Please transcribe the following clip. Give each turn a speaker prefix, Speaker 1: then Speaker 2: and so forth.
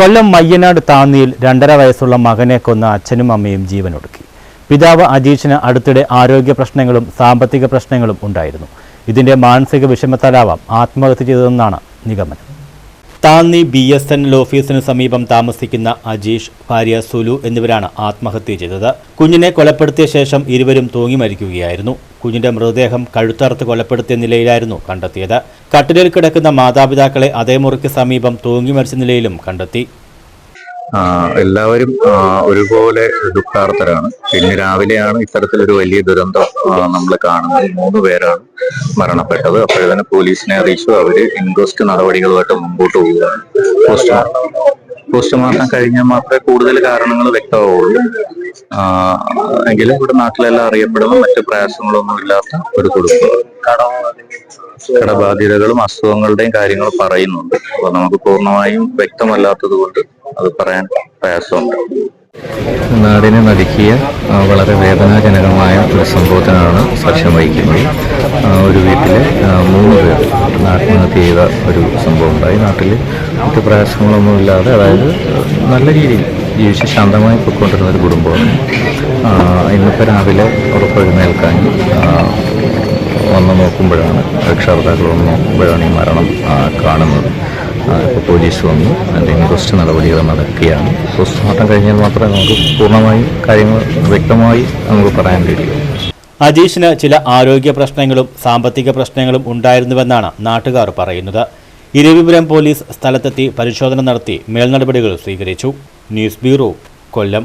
Speaker 1: കൊല്ലം മയ്യനാട് താന്നിയിൽ രണ്ടര വയസ്സുള്ള മകനെ കൊന്ന അച്ഛനും അമ്മയും ജീവനൊടുക്കി. പിതാവ് അജീഷിന് അടുത്തിടെ ആരോഗ്യ പ്രശ്നങ്ങളും സാമ്പത്തിക പ്രശ്നങ്ങളും ഉണ്ടായിരുന്നു. ഇതിന്റെ മാനസിക വിഷമത്താലാവാം ആത്മഹത്യ ചെയ്തതെന്നാണ് നിഗമനം. Thanni B S N L ഓഫീസിന് സമീപം താമസിക്കുന്ന അജീഷ് ഭാര്യ സുലു എന്നിവരാണ് ആത്മഹത്യ ചെയ്തത്. കുഞ്ഞിനെ കൊലപ്പെടുത്തിയ ശേഷം ഇരുവരും തൂങ്ങി മരിക്കുകയായിരുന്നു. കുഞ്ഞിന്റെ മൃതദേഹം കഴുത്തറുത്ത് കൊലപ്പെടുത്തിയ നിലയിലായിരുന്നു കണ്ടെത്തിയത്. കട്ടിലിൽ കിടക്കുന്ന മാതാപിതാക്കളെ അതേ മുറിക്ക് സമീപം തൂങ്ങി മരിച്ച നിലയിലും കണ്ടെത്തി.
Speaker 2: എല്ലാവരും ഒരുപോലെ ദുഃഖാർത്തരാണ്. ഇന്ന് രാവിലെയാണ് ഇത്തരത്തിലൊരു വലിയ ദുരന്തം നമ്മൾ കാണുന്നത്. മൂന്ന് പേരാണ് മരണപ്പെട്ടത്. അപ്പോൾ തന്നെ പോലീസിനെ അറിയിച്ചു. അവർ ഇൻക്വസ്റ്റ് നടപടികളുമായിട്ട് മുമ്പോട്ട് പോവുകയാണ്. പോസ്റ്റ്മോർട്ടം കഴിഞ്ഞാൽ മാത്രമേ കൂടുതൽ കാരണങ്ങൾ വ്യക്തമാവുള്ളൂ. എങ്കിലും ഇവിടെ നാട്ടിലെല്ലാം അറിയപ്പെടുന്ന മറ്റു പ്രയാസങ്ങളൊന്നും ഇല്ലാത്ത ഒരു കുടുംബം. കടബാധ്യതകളും അസുഖങ്ങളുടെയും കാര്യങ്ങൾ പറയുന്നുണ്ട്. അപ്പൊ നമുക്ക് പൂർണമായും വ്യക്തമല്ലാത്തത് കൊണ്ട് അത് പറയാൻ പ്രയാസമുണ്ട്. നാടിനെ നടുക്കിയ വളരെ വേദനാജനകമായ ഒരു സംഭവത്തിനാണ് സാക്ഷ്യം വഹിക്കുന്നത്. ഒരു വീട്ടിൽ മൂന്ന് പേർ ആത്മഹത്യ ചെയ്ത ഒരു സംഭവം ഉണ്ടായി. നാട്ടിൽ മറ്റു പ്രയാസങ്ങളൊന്നുമില്ലാതെ അതായത് നല്ല രീതിയിൽ ജീവിച്ച് ശാന്തമായി പൊയ്ക്കൊണ്ടിരുന്ന ഒരു കുടുംബമാണ്. ഇന്നിപ്പോൾ രാവിലെ ഉറപ്പെഴുന്നേൽക്കാൻ വന്ന് നോക്കുമ്പോഴാണ് രക്ഷാകർത്താക്കൾ വന്ന് നോക്കുമ്പോഴാണ് ഈ മരണം കാണുന്നത്. പോലീസ് വന്നു അതിന്റെ ഇൻക്വസ്റ്റ് നടപടികൾ നടക്കുകയാണ്. പോസ്റ്റ്മോർട്ടം കഴിഞ്ഞാൽ മാത്രമേ നമുക്ക് പൂർണമായും കാര്യങ്ങൾ വ്യക്തമായി നമുക്ക് പറയാൻ കഴിയൂ.
Speaker 1: അജീഷിന് ചില ആരോഗ്യ പ്രശ്നങ്ങളും സാമ്പത്തിക പ്രശ്നങ്ങളും ഉണ്ടായിരുന്നുവെന്നാണ് നാട്ടുകാർ പറയുന്നത്. ഇരവിപുരം പോലീസ് സ്ഥലത്തെത്തി പരിശോധന നടത്തി മേൽനടപടികൾ സ്വീകരിച്ചു. News bureau Kollam.